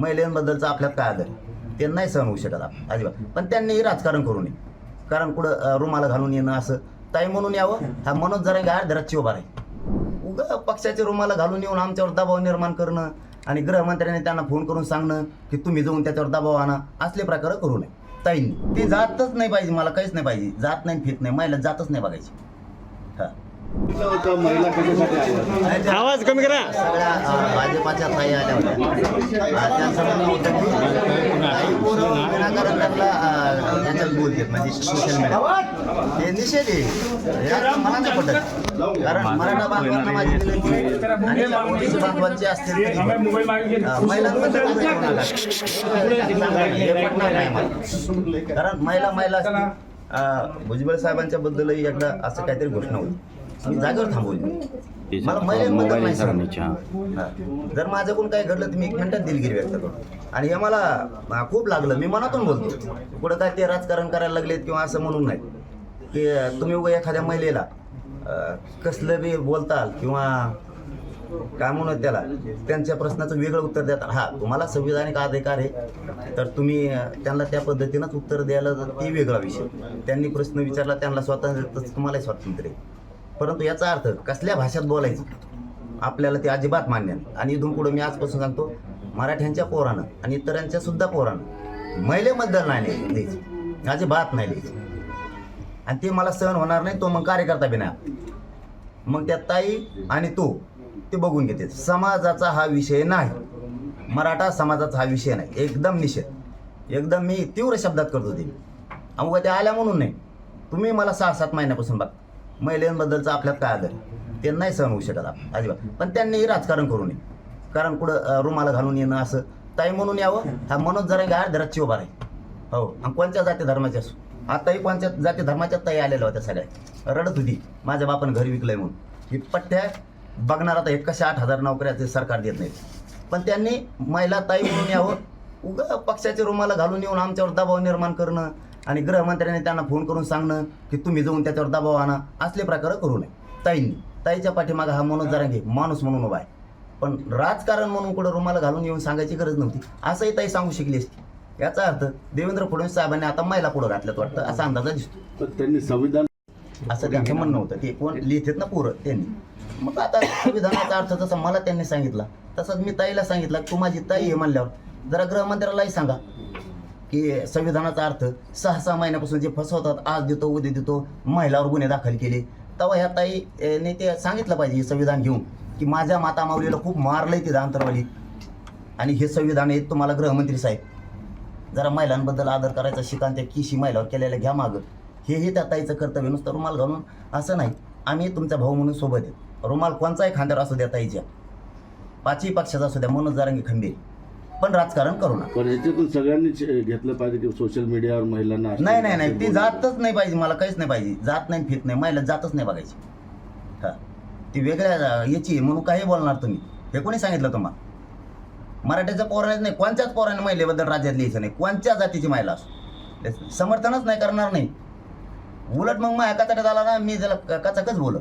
महिलांबद्दलचं आपल्यात काय आदर ते नाही सहन होऊ शकत आपण अजिबात. पण त्यांनीही राजकारण करू नये. कारण कुठं रुमाला घालून येणं असं. ताई म्हणून यावं. हा मनोज जरा गाड धरची उभा राहील. उगा पक्षाचे रुमाला घालून येऊन आमच्यावर दबाव निर्माण करणं आणि गृहमंत्र्यांनी त्यांना फोन करून सांगणं की तुम्ही जाऊन त्याच्यावर दबाव आणा असले प्रकार करू नये. ताईंनी. ते जातच नाही पाहिजे मला काहीच नाही पाहिजे. जात नाही फित नाही. महिला जातच नाही बघायची. हा. आवाज कमी करा सगळ्या भाजपाच्या ताई आल्या होत्या म्हणजे सोशल मीडिया हे निषेध आहे मला नाही पटत कारण मराठा बांधवांना माझी विनंती आणि असतील महिलांबद्दल हे पटणार नाही मला. कारण महिला महिला असतील. भुजबळ साहेबांच्या बद्दलही एकदा असं काहीतरी घोषणा होती मी जागेवर थांबवली मला महिलांबद्दल नाही. हा. जर माझ्याकडून काय घडलं तर मी एक मिनिटात दिलगिरी व्यक्त करतो. आणि हे मला खूप लागलं. मी मनातून बोलतो. कुठं काय ते राजकारण करायला लागलेत किंवा असं म्हणून नाही. की तुम्ही उगा एखाद्या महिलेला कसलं बी बोलताल किंवा काय म्हणत त्याला त्यांच्या प्रश्नाचं वेगळं उत्तर देता हा तुम्हाला संविधानिक अधिकार आहे. तर तुम्ही त्यांना त्या पद्धतीनंच उत्तर द्यायला ते वेगळा विषय. त्यांनी प्रश्न विचारला त्यांना स्वातंत्र्य तसं तुम्हालाही स्वातंत्र्य आहे. परंतु याचा अर्थ कसल्या भाषेत बोलायचं? आपल्याला ते अजिबात मान्य नाही. आणि इथून पुढे मी आजपासून सांगतो मराठ्यांच्या पोरानं आणि इतरांच्या सुद्धा पोरानं महिलेबद्दल नाही लिहायचं. अजिबात नाही लिहायचं. आणि ते मला सहन होणार नाही तो मग कार्यकर्ता बी नाही. मग त्या ताई आणि तो ते बघून घेते. समाजाचा हा विषय नाही. मराठा समाजाचा हा विषय नाही. एकदम निषेध. एकदम मी तीव्र शब्दात करतो ते. अमुक त्या आल्या म्हणून नाही. तुम्ही मला सहा सात महिन्यापासून बघता. महिलेंबद्दलचं आपल्यात काय आदर ते नाही सहन होऊ शकत आपण अजिबात. पण त्यांनीही राजकारण करू नये. कारण कुठं रुमाला घालून येणं असं ताई म्हणून यावं हा मनोज जरा गाड धराची उभा राहील. हो आणि कोणत्या जाती धर्माच्या असो. आताही कोणत्या जाती धर्माच्या ताई आलेल्या होत्या सगळ्या. रडत होती. माझ्या बापानं घर विकलंय म्हणून. ही पट्ट्या बघणार आता एक कशा आठ हजार नोकऱ्या ते सरकार देत नाही पण त्यांनी महिला ताई म्हणून यावं. उगा पक्षाचे रुमाला घालून येऊन आमच्यावर दबाव निर्माण करणं आणि गृहमंत्र्यांनी त्यांना फोन करून सांगणं की तुम्ही जाऊन त्याच्यावर दबाव आणा. असले प्रकार करू नये. ताईंनी. ताईच्या पाठीमागा हा मनोज जरांगे माणूस म्हणून उभा आहे. पण राजकारण म्हणून कुठं रुमाला घालून येऊन सांगायची गरज नव्हती. असंही ताई सांगू शिकली असती. याचा अर्थ देवेंद्र फडणवीस साहेबांनी आता महिला पुढं घातल्यात वाटतं असा अंदाजा दिसतो. त्यांनी संविधान असं त्यांचं म्हणणं होतं ते कोण लिहितात ना पोरं त्यांनी. मग आता संविधानाचा अर्थ जसा मला त्यांनी सांगितला तसंच मी ताईला सांगितलं तू माझी ताई आहे म्हणल्यावर. जरा गृहमंत्र्यालाही सांगा. की संविधानाचा अर्थ सहा सहा महिन्यापासून जे फसवतात आज देतो उद्या देतो महिलावर गुन्हे दाखल केले. तेव्हा ह्या ताई ने ते सांगितलं पाहिजे हे संविधान घेऊन की माझ्या माता माऊलीला खूप मारलंय तिथं अंतरवाली. आणि हे संविधान आहे तुम्हाला गृहमंत्री साहेब. जरा महिलांबद्दल आदर करायचा शिकांत त्या किशी महिलावर केलेल्या घ्या मागं. हे हे त्या ताईचं कर्तव्य नुसतं रुमाल घालून असं नाही. आम्ही तुमचा भाऊ म्हणून सोबत आहे. रुमाल कोणचाही खांद्यावर असू द्या ताईच्या. पाचही पक्षाचा असू द्या मनोज जारंगी खंबीर. पण राजकारण करू नका. पण ह्याच्यातून सगळ्यांनीच घेतलं पाहिजे की सोशल मीडियावर महिलांना नाही नाही नाही. ती. जातच नाही पाहिजे. मला काहीच नाही पाहिजे. जात नाही फित नाही. महिला जातच नाही बघायची. हा. ती वेगळ्या याची म्हणून काही बोलणार तुम्ही. हे कोणी सांगितलं तुम्हाला? मराठ्याच्या पोराने नाही. कोणत्याच पोराने महिलेबद्दल राज्यात लिहायचं नाही. कोणत्या जातीची महिला असो. समर्थनच नाही करणार नाही. उलट मग माझ्या कचाट्यात आला ना मी त्याला कचाकच बोलत.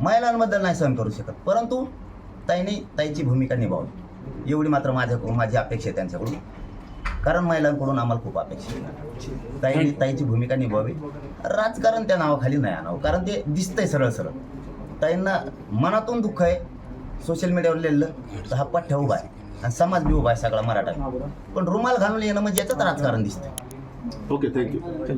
महिलांबद्दल नाही सहन करू शकत. परंतु ताईने ताईची भूमिका निभावली. एवढी मात्र माझ्या माझी अपेक्षा आहे त्यांच्याकडून. कारण महिलांकडून आम्हाला खूप अपेक्षा आहे. ताईने ताईची भूमिका निभावी. राजकारण त्या नावाखाली नाही आणावं कारण ते दिसतंय सरळ सरळ. ताईंना मनातून दुःख आहे. सोशल मीडियावर लिहिलं तर हा पठ्ठ्या उभा आहे. आणि समाज बी उभा आहे सगळा मराठा. पण रुमाल घालून येणं म्हणजे याच्यात राजकारण दिसतं ओके थँक्यू